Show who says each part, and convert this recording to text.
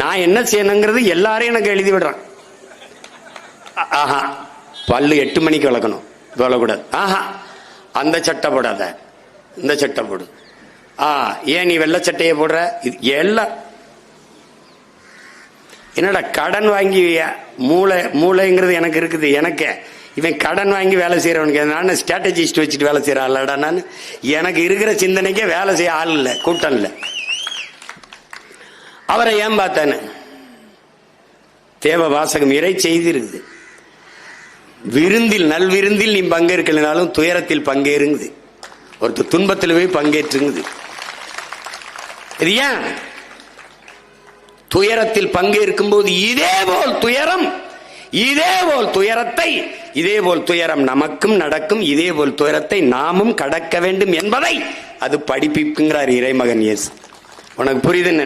Speaker 1: நான் என்ன செய்யணுங்கிறது எல்லாரும் எனக்கு எழுதி விடுறான். ஆஹா பல்லு எட்டு மணிக்கு விளக்கணும். விளக்கூடாது. ஆஹா அந்த சட்டை போடாத. இந்த சட்டை போடு. ஆ ஏன் நீ வெள்ளை சட்டையை போடுற? இது எல்லாம். என்னடா கடன் வாங்கி மூளை மூளைங்கிறது எனக்கு இருக்குது எனக்கு. இவன் கடன் வாங்கி வேலை செய்யறவனுக்கு நான் ஸ்ட்ராட்டஜிஸ்ட் வச்சுட்டு வேலை செய்யறான்லடா நான்? எனக்கு இருக்கிற சிந்தனைக்கே வேலை செய்ய ஆள் இல்லை கூட்டம் இல்லை. அவரை ஏன் பார்த்தானே? தேவ வாசகம் இறை செய்தி இருக்குது விருந்தில் நல்விருந்தில் நீ பங்கேற்கலனாலும் துயரத்தில் பங்கேறுங்குது. ஒருத்தர் துன்பத்தில் போய் பங்கேற்றுங்குது. இது ஏன்? துயரத்தில் பங்கேற்கும் போது இதே போல் துயரம் இதே போல் துயரத்தை இதே போல் துயரம் நமக்கும் நடக்கும் இதே போல் துயரத்தை நாமும் கடக்க வேண்டும் என்பதை அது படிப்பிக்குங்கிறார் இறைமகன் இயேசு. உனக்கு புரியுதுன்னு